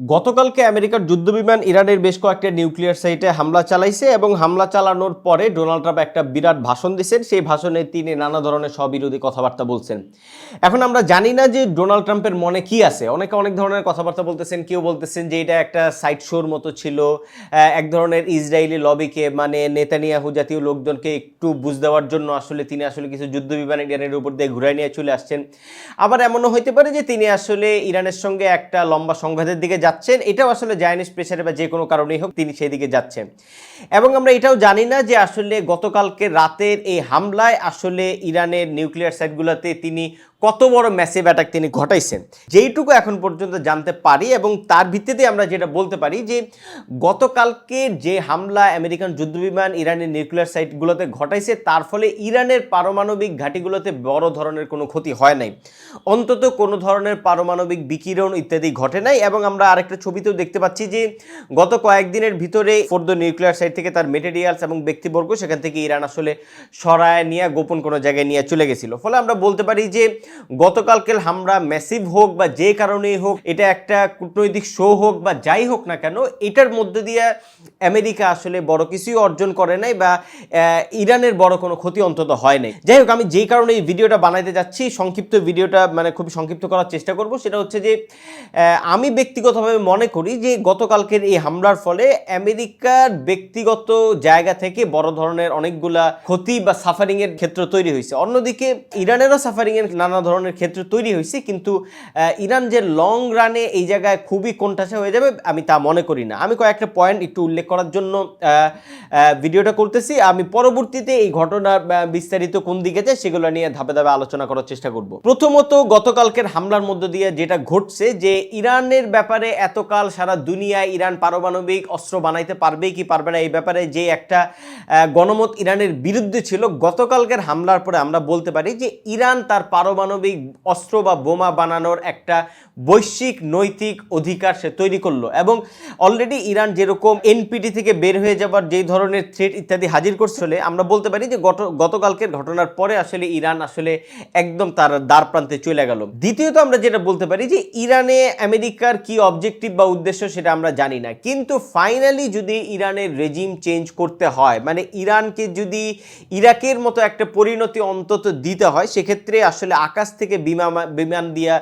গতকালকে আমেরিকার যুদ্ধবিমান ইরানের বেশ কয়েকটা নিউক্লিয়ার সাইটে হামলা চালাইছে এবং হামলা চালানোর পরে ডোনাল্ড ট্রাম্প একটা বিরাট ভাষণ দিয়েছেন। সেই ভাষণে তিনি নানা ধরনের স্ববিরোধী কথাবার্তা বলছেন। এখন আমরা জানি না যে ডোনাল্ড ট্রাম্পের মনে কি আছে। অনেকে অনেক ধরনের কথাবার্তা বলতেছেন, কেউ বলতেছেন যে এটা একটা সাইট শোর মতো ছিল। এক ধরনের ইসরায়েলি লবিকে মানে নেতানিয়াহু জাতীয় লোকজনকে একটু বুঝ দেওয়ার জন্য আসলে তিনি আসলে কিছু যুদ্ধবিমান ইরানের উপর দিয়ে ঘুরাই নিয়ে চলে আসছেন। আবার এমনও হইতে পারে যে তিনি আসলে ইরানের সঙ্গে একটা লম্বা সংঘাতের দিকে যাচ্ছেন, এটাও আসলে জায়নিস প্রেশারে বা যে কোনো কারণেই হোক তিনি সেই দিকে যাচ্ছেন। এবং আমরা এটাও জানি না যে আসলে গতকালকে রাতের এই হামলায় আসলে ইরানের নিউক্লিয়ার সাইটগুলোতে তিনি কত বড় ম্যাসিভ অ্যাটাক তিনি ঘটাইছেন। যেইটুকু এখন পর্যন্ত জানতে পারি এবং তার ভিত্তিতে আমরা যেটা বলতে পারি যে, গতকালকে যে হামলা আমেরিকান যুদ্ধবিমান ইরানের নিউক্লিয়ার সাইটগুলোতে ঘটাইছে, তার ফলে ইরানের পারমাণবিক ঘাঁটিগুলোতে বড় ধরনের কোনো ক্ষতি হয় নাই। অন্তত কোনো ধরনের পারমাণবিক বিকিরণ ইত্যাদি ঘটে নাই এবং আমরা আরেকটা ছবিতেও দেখতে পাচ্ছি যে, গত কয়েকদিনের ভিতরে ফোর্দ নিউক্লিয়ার সাইট থেকে তার মেটেরিয়ালস এবং ব্যক্তিবর্গ সেখান থেকে ইরান আসলে সরায় নিয়ে গোপন কোনো জায়গায় নিয়ে চলে গেছিল। ফলে আমরা বলতে পারি যে গতকালকের হামলা ম্যাসিভ হোক বা যে কারণেই হোক, এটা একটা কূটনৈতিক শো হোক বা যাই হোক না কেন, এটার মধ্যে দিয়ে আমেরিকা আসলে বড় কিছুই অর্জন করে নাই বা ইরানের বড় কোনো ক্ষতি অন্তত হয় নাই। যাই হোক, আমি যেই কারণে এই ভিডিওটা বানাইতে যাচ্ছি, সংক্ষিপ্ত ভিডিওটা মানে খুব সংক্ষিপ্ত করার চেষ্টা করব, সেটা হচ্ছে যে আমি ব্যক্তিগতভাবে মনে করি যে গতকালকের এই হামলার ফলে আমেরিকার ব্যক্তিগত জায়গা থেকে বড় ধরনের অনেকগুলা ক্ষতি বা সাফারিং এর ক্ষেত্র তৈরি হয়েছে। অন্যদিকে, ইরানেরও সাফারিং এর নানা ধরনের ক্ষেত্র তৈরি হয়েছে, কিন্তু ইরান যে লং রানে এই জায়গায় খুবই কোণঠাসা হয়ে যাবে, আমি তা মনে করি না। আমি কয়েকটা পয়েন্ট একটু উল্লেখ করার জন্য ভিডিওটা করতেছি। আমি পরবর্তীতে এই ঘটনার বিস্তারিত কোন দিকে যায় সেগুলো নিয়ে ধাপে ধাপে আলোচনা করার চেষ্টা করব। প্রথমত, গতকালকের হামলার মধ্য দিয়ে যেটা ঘটছে যে, ইরানের ব্যাপারে এতকাল সারা দুনিয়ায় ইরান পারমাণবিক অস্ত্র বানাইতে পারবে কি পারবে না, এই ব্যাপারে যে একটা গণমত ইরানের বিরুদ্ধে ছিল, গতকালকের হামলার পরে আমরা বলতে পারি যে, ইরান তার পারমাণবিক অস্ত্র বা বোমা বানানোর একটা বৈশ্বিক নৈতিক অধিকার সে তৈরি করল এবং অলরেডি ইরান যেরকম এনপিটি থেকে বের হয়ে যাবার যেই ধরনের থ্রেট ইত্যাদি হাজির করছিল আমরা বলতে পারি যে গত, গতকালকের ঘটনার পরে আসলে ইরান আসলে একদম তার দ্বার প্রান্তে চলে গেল। দ্বিতীয়ত আমরা যেটা বলতে পারি যে ইরানে আমেরিকার কি অবজেক্টিভ বা উদ্দেশ্য সেটা আমরা জানি না। কিন্তু ফাইনালি যদি ইরানের রেজিম চেঞ্জ করতে হয় মানে ইরানকে যদি ইরাকের মতো একটা পরিণতি অন্তত দিতে হয়, সেক্ষেত্রে আসলে আকাশ থেকে বিমান বিমান দিয়া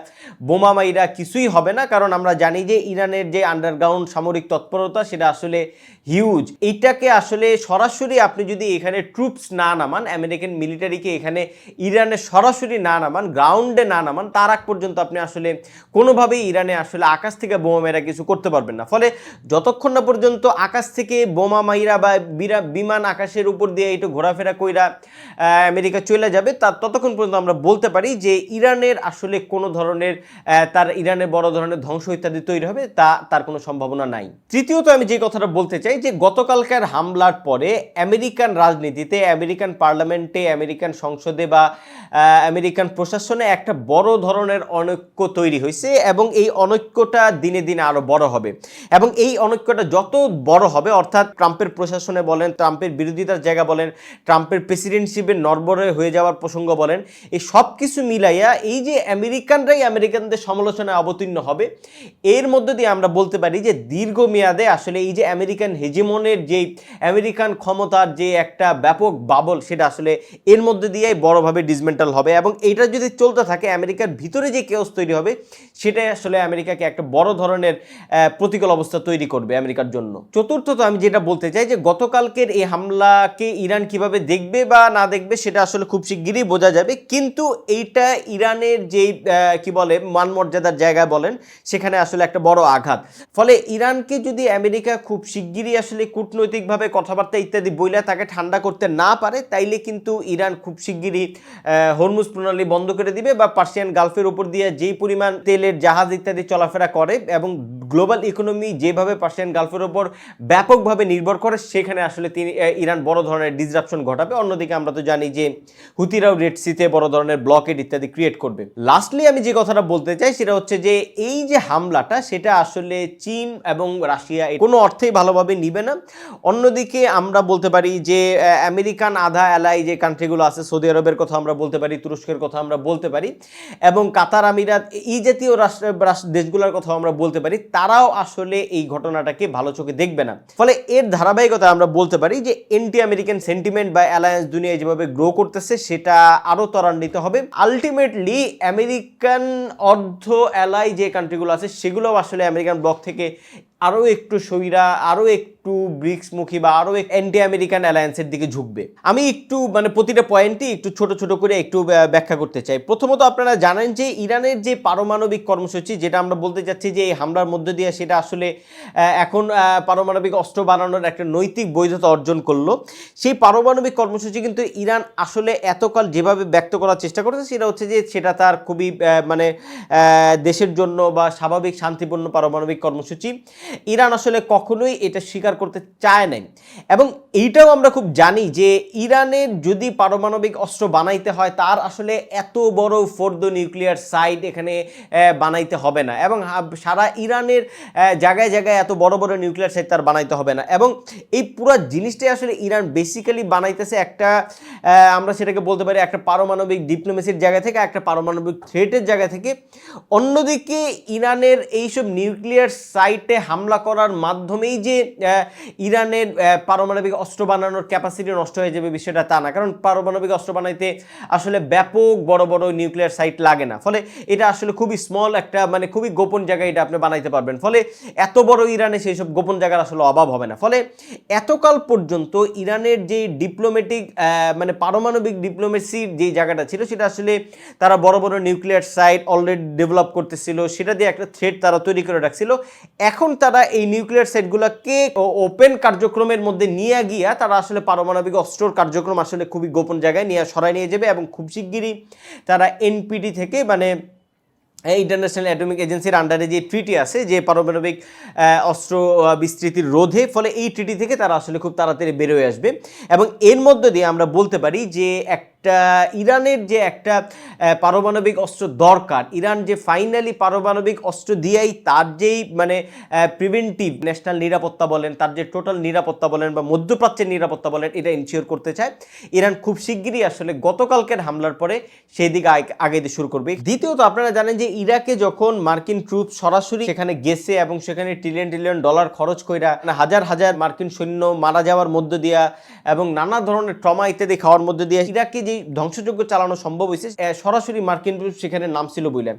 বোমা মাইরা কিছুই হবে না। কারণ আমরা জানি যে ইরানের যে আন্ডারগ্রাউন্ড সামরিক তৎপরতা, সেটা আসলে হিউজ এইটাকে আসলে সরাসরি আপনি যদি এখানে ট্রুপস না নামান আমেরিকান মিলিটারিকে এখানে ইরানে সরাসরি না নামান গ্রাউন্ডে না নামান, তার আগ পর্যন্ত আপনি আসলে কোনোভাবেই ইরানে আসলে আকাশ থেকে বোমা মেরা কিছু করতে পারবেন না। ফলে যতক্ষণ না পর্যন্ত আকাশ থেকে বোমা মাইরা বা বিমান আকাশের উপর দিয়ে একটু ঘোরাফেরা কইরা আমেরিকা চলে যাবে তার ততক্ষণ পর্যন্ত আমরা বলতে পারি যে ইরানের আসলে কোনো ধরনের তার ইরানের বড় ধরনের ধ্বংস ইত্যাদি তৈরি হবে, তা তার কোনো সম্ভাবনা নাই। তৃতীয়ত আমি যে কথাটা বলতে চাই যে গতকালকার হামলার পরে আমেরিকান রাজনীতিতে, আমেরিকান পার্লামেন্টে, আমেরিকান সংসদে বা আমেরিকান প্রশাসনে একটা বড় ধরনের অনৈক্য তৈরি হয়েছে এবং এই অনৈক্যটা দিনে দিনে আরও বড় হবে। এবং এই অনৈক্যটা যত বড় হবে, অর্থাৎ ট্রাম্পের প্রশাসনে বলেন, ট্রাম্পের বিরোধিতার জায়গা বলেন, ট্রাম্পের প্রেসিডেন্টশিপের নরবরে হয়ে যাওয়ার প্রসঙ্গ বলেন, এই সব কিছু মিলাইয়া এই যে আমেরিকানরাই আমেরিকানদের সমালোচনায় অবতীর্ণ হবে, এর মধ্য দিয়ে আমরা বলতে পারি যে দীর্ঘমেয়াদে আসলে এই যে আমেরিকান হেজিমনের যেই আমেরিকান ক্ষমতার যে একটা ব্যাপক বাবল, সেটা আসলে এর মধ্যে দিয়েই বড়ভাবে ডিসমেন্টাল হবে এবং এইটা যদি চলতে থাকে, আমেরিকার ভিতরে যে কেওস তৈরি হবে, সেটাই আসলে আমেরিকাকে একটা বড় ধরনের প্রতিকূল অবস্থা তৈরি করবে আমেরিকার জন্য। চতুর্থত আমি যেটা বলতে চাই যে গতকালকের এই হামলাকে ইরান কীভাবে দেখবে বা না দেখবে, সেটা আসলে খুব শিগগিরই বোঝা যাবে, কিন্তু এইটা ইরানের যেই কি বলে মান মর্যাদার জায়গায় বলেন, সেখানে আসলে একটা বড় আঘাত। ফলে ইরানকে যদি আমেরিকা খুব শিগগিরই আসলে কূটনৈতিকভাবে কথাবার্তা ইত্যাদি বইলে তাকে ঠান্ডা করতে না পারে, তাইলে কিন্তু ইরান খুব শিগগিরই হরমুজ প্রণালী বন্ধ করে দিবে বা পার্সিয়ান গালফের উপর দিয়ে যেই পরিমাণ তেলের জাহাজ ইত্যাদি চলাফেরা করে এবং গ্লোবাল ইকোনমি যেভাবে পার্সিয়ান গালফের ওপর ব্যাপকভাবে নির্ভর করে, সেখানে আসলে তিনি ইরান বড় ধরনের ডিসরাপশন ঘটাবে। অন্যদিকে আমরা তো জানি যে হুতিরাও রেড সিতে বড় ধরনের ব্লকেড ইত্যাদি ক্রিয়েট করবে। লাস্টলি আমি যে কথাটা বলতে চাই, সেটা হচ্ছে যে এই যে হামলাটা, সেটা আসলে চীন এবং রাশিয়া কোনো অর্থেই ভালোভাবে নিবে না। অন্যদিকে আমরা বলতে পারি যে আমেরিকান আধা এলাই যে কান্ট্রিগুলো আছে, সৌদি আরবের কথা আমরা বলতে পারি, তুরস্কের কথা আমরা বলতে পারি এবং কাতার আমিরাত, এই জাতীয় রাষ্ট্র- দেশগুলোর কথা আমরা বলতে পারি তারাও আসলে এই ঘটনাটাকে ভালো চোখে দেখবে না। ফলে এর ধারাবাহিকতা আমরা বলতে পারি যে এন্টি আমেরিকান সেন্টিমেন্ট বা অ্যালায়েন্স দুনিয়ায় যেভাবে গ্রো করতেছে, সেটা আরও ত্বরান্বিত হবে। আলটিমেটলি আমেরিকান অর্ধ অ্যালাই যে কান্ট্রিগুলো আছে, সেগুলোও আসলে আমেরিকান ব্লক থেকে আরও একটু সইরা, আরও একটু ব্রিক্সমুখী বা আরও অ্যান্টি আমেরিকান অ্যালায়েন্সের দিকে ঝুঁকবে। আমি একটু মানে প্রতিটা পয়েন্টই একটু ছোট ছোট করে একটু ব্যাখ্যা করতে চাই। প্রথমত আপনারা জানেন যে ইরানের যে পারমাণবিক কর্মসূচি, যেটা আমরা বলতে চাচ্ছি যে এই হামলার মধ্যে দিয়ে সেটা আসলে এখন পারমাণবিক অস্ত্র বানানোর একটা নৈতিক বৈধতা অর্জন করল। সেই পারমাণবিক কর্মসূচি কিন্তু ইরান আসলে এতকাল যেভাবে ব্যক্ত করার চেষ্টা করেছে, সেটা হচ্ছে যে সেটা তার খুবই মানে দেশের জন্য বা স্বাভাবিক শান্তিপূর্ণ পারমাণবিক কর্মসূচি। ইরান আসলে কখনোই এটা স্বীকার করতে চায় নাই। এবং এইটাও আমরা খুব জানি যে ইরানের যদি পারমাণবিক অস্ত্র বানাইতে হয়, তার আসলে এত বড় ফোর্দ নিউক্লিয়ার সাইট এখানে বানাইতে হবে না। এবং সারা ইরানের জায়গায় জায়গায় এত বড় বড় নিউক্লিয়ার সাইট তার বানাইতে হবে না। এবং এই পুরো জিনিসটাই আসলে ইরান বেসিক্যালি বানাইতেছে একটা আমরা সেটাকে বলতে পারি একটা পারমাণবিক ডিপ্লোমেসির জায়গা থেকে, একটা পারমাণবিক থ্রেটের জায়গা থেকে। অন্যদিকে ইরানের এইসব নিউক্লিয়ার সাইটে হামলা করার মাধ্যমেই যে ইরানের পারমাণবিক অস্ত্র বানানোর ক্যাপাসিটি নষ্ট হয়ে যাবে বিষয়টা তা না। কারণ পারমাণবিক অস্ত্র বানাইতে আসলে ব্যাপক বড় বড় নিউক্লিয়ার সাইট লাগে না। ফলে এটা আসলে খুবই স্মল একটা মানে খুবই গোপন জায়গায় এটা আপনি বানাইতে পারবেন। ফলে এত বড় ইরানে সেই সব গোপন জায়গার আসলে অভাব হবে না। ফলে এতকাল পর্যন্ত ইরানের যে ডিপ্লোমেটিক মানে পারমাণবিক ডিপ্লোমেসির যে জায়গাটা ছিল, সেটা আসলে তারা বড় বড় নিউক্লিয়ার সাইট অলরেডি ডেভেলপ করতেছিল। সেটা দিয়ে একটা থ্রেড তারা তৈরি করে রাখছিল। এখন তারা এই নিউক্লিয়ার সাইটগুলোকে ওপেন কার্যক্রমের মধ্যে নিয়ে গিয়া তারা আসলে পারমাণবিক অস্ত্রর কার্যক্রম আসলে খুবই গোপন জায়গায় নিয়ে সরাই নিয়ে যাবে এবং খুব শিগগিরই তারা এনপিটি থেকে মানে ইন্টারন্যাশনাল অ্যাটমিক এজেন্সির আন্ডারে যে ট্রিটি আছে, যে পারমাণবিক অস্ত্র বিস্তৃতির রোধে, ফলে এই ট্রিটি থেকে তারা আসলে খুব তাড়াতাড়ি বেরোয় আসবে। এবং এর মধ্য দিয়ে আমরা বলতে পারি যে একটা, ইরানের যে একটা পারমাণবিক অস্ত্র দরকার, ইরান যে ফাইনালি পারমাণবিক অস্ত্র দিয়েই তার যেই মানে প্রিভেন্টিভ ন্যাশনাল নিরাপত্তা বলেন, তার যে টোটাল নিরাপত্তা বলেন বা মধ্যপ্রাচ্যের নিরাপত্তা বলেন, এটা ইনশিওর করতে চায়। ইরান খুব শিগগিরই আসলে গতকালকের হামলার পরে সেই দিকে আগ- আগে দিয়ে শুরু করবে। দ্বিতীয়ত, আপনারা জানেন যে ইরাকে যখন মার্কিন ট্রুপ সরাসরি সেখানে গেছে এবং সেখানে ট্রিলিয়ন ট্রিলিয়ন ডলার খরচ কইরা মানে হাজার হাজার মার্কিন সৈন্য মারা যাওয়ার মধ্য দিয়া এবং নানা ধরনের ট্রমা ইত্যাদি খাওয়ার মধ্য দিয়ে ইরাকে যে ধ্বংসযজ্ঞ চালানো সম্ভব হয়েছে সরাসরি মার্কিন সেখানে নামছিল বলে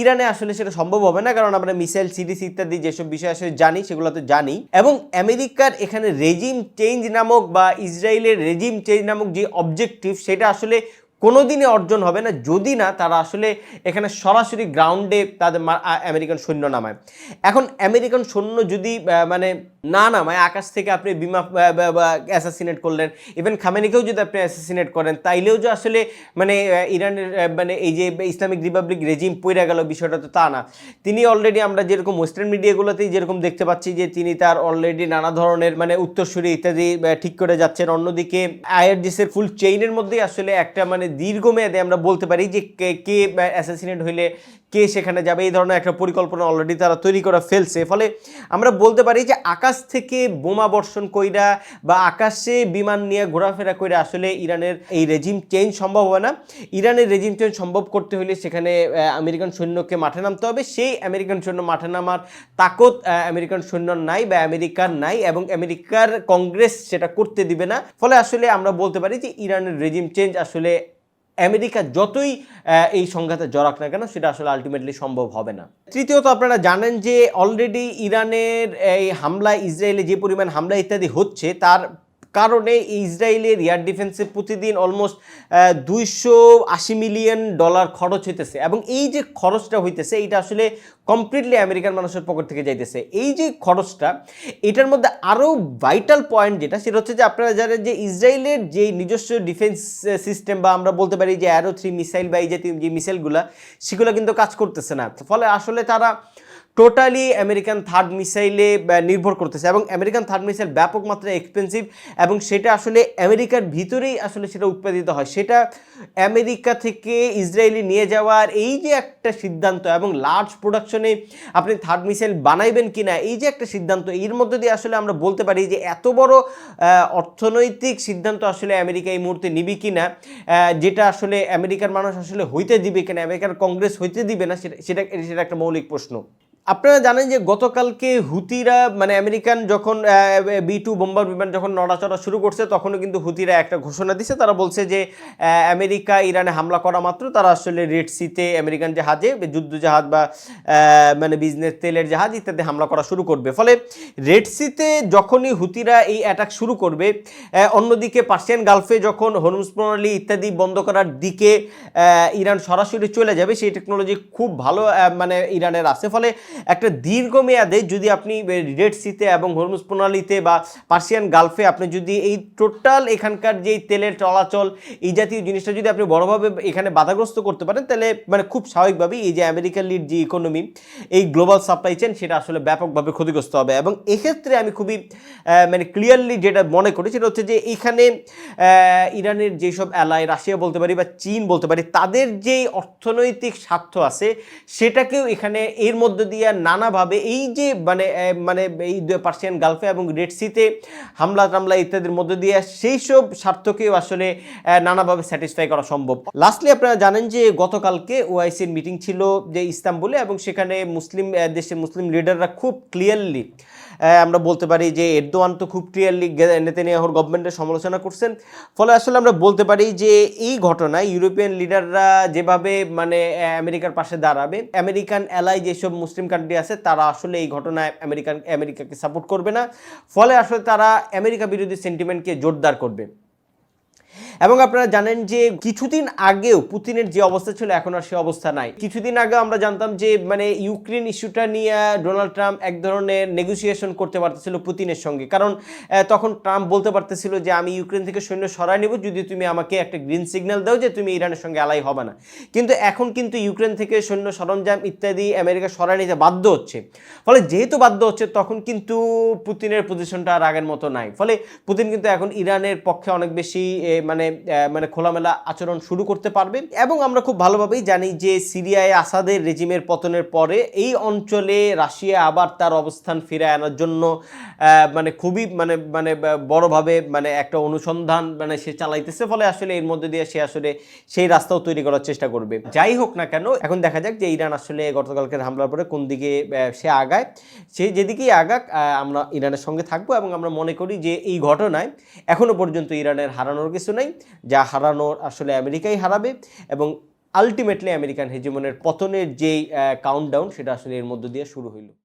ইরানে আসলে সেটা সম্ভব হবে না, কারণ আমরা মিসাইল, সিরিজ ইত্যাদি যেসব বিষয় আসলে জানি, সেগুলো তো জানি। এবং আমেরিকার এখানে রেজিম চেঞ্জ নামক বা ইসরায়েলের রেজিম চেঞ্জ নামক যে অবজেক্টিভ সেটা আসলে কোনোদিনই অর্জন হবে না, যদি না তারা আসলে এখানে সরাসরি গ্রাউন্ডে তাদের আমেরিকান সৈন্য নামায়। এখন আমেরিকান সৈন্য যদি মানে না নামায় আকাশ থেকে আপনি বিমা অ্যাসাসিনেট করলেন। ইভেন খামেনিকেও যদি আপনি অ্যাসাসিনেট করেন, তাইলেও যে আসলে মানে ইরানের মানে এই যে ইসলামিক রিপাবলিক রেজিম পইরা গেল, বিষয়টা তো তা না। তিনি অলরেডি আমরা যেরকম ওয়েস্টার্ন মিডিয়াগুলোতেই যেরকম দেখতে পাচ্ছি যে, তিনি তার অলরেডি নানা ধরনের মানে উত্তরসূরি ইত্যাদি ঠিক করে যাচ্ছেন। অন্যদিকে, আইআরজিসের ফুল চেইনের মধ্যেই আসলে একটা মানে দীর্ঘমেয়াদে আমরা বলতে পারি যে, কে অ্যাসাসিনেট হইলে কে সেখানে যাবে, এই ধরনের একটা পরিকল্পনা অলরেডি তারা তৈরি করে ফেলছে। ফলে আমরা বলতে পারি যে, আকাশ থেকে বোমা বর্ষণ কইরা বা আকাশে বিমান নিয়ে ঘোরাফেরা কইরা আসলে ইরানের এই রেজিম চেঞ্জ সম্ভব হবে না। ইরানের রেজিম চেঞ্জ সম্ভব করতে হলে সেখানে আমেরিকান সৈন্যকে মাঠে নামতে হবে। সেই আমেরিকান সৈন্য মাঠে নামার তাকত আমেরিকান সৈন্য নাই বা আমেরিকার নাই এবং আমেরিকার কংগ্রেস সেটা করতে দিবে না। ফলে আসলে আমরা বলতে পারি যে ইরানের রেজিম চেঞ্জ আসলে আমেরিকা যতই এই সংঘাতে জড়াক না কেন, সেটা আসলে আলটিমেটলি সম্ভব হবে না। তৃতীয়ত আপনারা জানেন যে অলরেডি ইরানের এই হামলা ইসরায়েলে যে পরিমাণ হামলা ইত্যাদি হচ্ছে, তার কারণে ইসরায়েলের এয়ার ডিফেন্সে প্রতিদিন অলমোস্ট দুইশো আশি মিলিয়ন ডলার খরচ হইতেছে। এবং এই যে খরচটা হইতেছে এইটা আসলে কমপ্লিটলি আমেরিকান মানুষের পকেট থেকে যাইতেছে। এই যে খরচটা, এটার মধ্যে আরও ভাইটাল পয়েন্ট যেটা, সেটা হচ্ছে যে আপনারা জানেন যে ইসরায়েলের যে নিজস্ব ডিফেন্স সিস্টেম বা আমরা বলতে পারি যে অ্যারো থ্রি মিসাইল বা এই জাতীয় যে মিসাইলগুলো সেগুলো কিন্তু কাজ করতেছে না। ফলে আসলে তারা টোটালি আমেরিকান থার্ড মিসাইলে নির্ভর করতেছে এবং আমেরিকান থার্ড মিসাইল ব্যাপক মাত্রায় এক্সপেন্সিভ এবং সেটা আসলে আমেরিকার ভিতরেই আসলে সেটা উৎপাদিত হয়। সেটা আমেরিকা থেকে ইসরায়েলি নিয়ে যাওয়ার এই যে একটা সিদ্ধান্ত এবং লার্জ প্রোডাকশনে আপনি থার্ড মিসাইল বানাইবেন কি না এই যে একটা সিদ্ধান্ত এর মধ্যে দিয়ে আসলে আমরা বলতে পারি যে এত বড় অর্থনৈতিক সিদ্ধান্ত আসলে আমেরিকা এই মুহূর্তে নিবি কিনা আহ, যেটা আসলে আমেরিকার মানুষ আসলে হইতে দিবে কিনা আমেরিকার কংগ্রেস হইতে দিবে না সেটা সেটা একটা মৌলিক প্রশ্ন। আপনারা জানেন যে গতকালকে হুতিরা মানে আমেরিকান যখন বি টু বোম্বার বিমান যখন নড়াচড়া শুরু করছে, তখনও কিন্তু হুতিরা একটা ঘোষণা দিছে। তারা বলছে যে আমেরিকা, ইরানে হামলা করা মাত্র। তারা আসলে রেড সিতে আমেরিকান জাহাজে যুদ্ধ জাহাজ বা মানে বিজনেস তেলের জাহাজ ইত্যাদি হামলা করা শুরু করবে। ফলে রেড সিতে যখনই হুতিরা এই অ্যাটাক শুরু করবে অন্যদিকে পার্সিয়ান গালফে যখন হরমুজ প্রণালী ইত্যাদি বন্ধ করার দিকে ইরান সরাসরি চলে যাবে, সেই টেকনোলজি খুব ভালো মানে ইরানের আছে। ফলে একটা দীর্ঘমেয়াদে যদি আপনি রেড সিতে এবং হরমুজ প্রণালীতে বা পার্সিয়ান গালফে আপনি যদি এই টোটাল এখানকার যেই তেলের চলাচল, এই জাতীয় জিনিসটা যদি আপনি বড়ভাবে এখানে বাধাগ্রস্ত করতে পারেন, তাহলে মানে খুব স্বাভাবিকভাবেই এই যে আমেরিকার লিড যে ইকোনমি এই গ্লোবাল সাপ্লাই চেন সেটা আসলে ব্যাপকভাবে ক্ষতিগ্রস্ত হবে। এবং এক্ষেত্রে আমি খুবই মানে ক্লিয়ারলি যেটা মনে করি সেটা হচ্ছে যে এখানে ইরানের যেসব অ্যালাই রাশিয়া বলতে পারি বা চীন বলতে পারি, তাদের যেই অর্থনৈতিক স্বার্থ আছে, সেটাকেও এখানে এর মধ্যে দিয়ে নানাভাবে এই যে মানে মানে এই পার্সিয়ান গালফে এবং রেড সিতে হামলা টামলা ইত্যাদির মধ্যে দিয়ে সেই সব স্বার্থকেও আসলে নানাভাবে স্যাটিসফাই করা সম্ভব। লাস্টলি আপনারা জানেন যে গতকালকে ওআইসির মিটিং ছিল যে ইস্তাম্বুলে এবং সেখানে মুসলিম দেশের মুসলিম লিডাররা খুব ক্লিয়ারলি আমরা বলতে পারি যে এরদোয়ান তো খুব ক্লিয়ারলি নেতানিয়াহুর গভর্নমেন্টের সমালোচনা করছেন। ফলে আসলে আমরা বলতে পারি যে এই ঘটনায় ইউরোপিয়ান লিডাররা যেভাবে মানে আমেরিকার পাশে দাঁড়াবে আমেরিকান অ্যালাই যেসব মুসলিম কান্ট্রি আছে, তারা আসলে এই ঘটনায় আমেরিকান আমেরিকাকে সাপোর্ট করবে না। ফলে আসলে তারা আমেরিকা বিরোধী সেন্টিমেন্টকে জোরদার করবে। এবং আপনারা জানেন যে কিছুদিন আগেও পুতিনের যে অবস্থা ছিল, এখন আর সে অবস্থা নাই। কিছুদিন আগেও আমরা জানতাম যে মানে ইউক্রেন ইস্যুটা নিয়ে ডোনাল্ড ট্রাম্প এক ধরনের নেগোসিয়েশন করতে পারতেছিল পুতিনের সঙ্গে। কারণ তখন ট্রাম্প বলতে পারতেছিল যে, আমি ইউক্রেন থেকে সৈন্য সরাই নেব, যদি তুমি আমাকে একটা গ্রিন সিগন্যাল দাও যে, তুমি ইরানের সঙ্গে আলাই হবে না। কিন্তু এখন কিন্তু ইউক্রেন থেকে সৈন্য সরঞ্জাম ইত্যাদি আমেরিকা সরাই নিতে বাধ্য হচ্ছে। ফলে যেহেতু বাধ্য হচ্ছে, তখন কিন্তু পুতিনের পজিশনটা আর আগের মতো নাই। ফলে পুতিন কিন্তু এখন ইরানের পক্ষে অনেক বেশি মানে আহ, মানে খোলামেলা আচরণ শুরু করতে পারবে। এবং আমরা খুব ভালোভাবেই জানি যে সিরিয়ায় আসাদের রেজিমের পতনের পরে এই অঞ্চলে রাশিয়া আবার তার অবস্থান ফিরে আনার জন্য মানে খুবই মানে মানে বড়ভাবে মানে একটা অনুসন্ধান মানে সে চালাইতেছে। ফলে আসলে এর মধ্যে দিয়ে সে আসলে সেই রাস্তাও তৈরি করার চেষ্টা করবে। যাই হোক না কেন এখন দেখা যাক যে ইরান আসলে গতকালকের হামলার পরে কোন দিকে সে আগায়। সে যেদিকেই আগাক আমরা ইরানের সঙ্গে থাকব এবং আমরা মনে করি যে এই ঘটনায় এখনও পর্যন্ত ইরানের হারানোর কিছু নাই। যা হারানোর আসলে আমেরিকাই হারাবে এবং আলটিমেটলি আমেরিকান হেজিমনের পতনের যেই কাউন্টডাউন সেটা আসলে এর মধ্য দিয়ে শুরু হইল।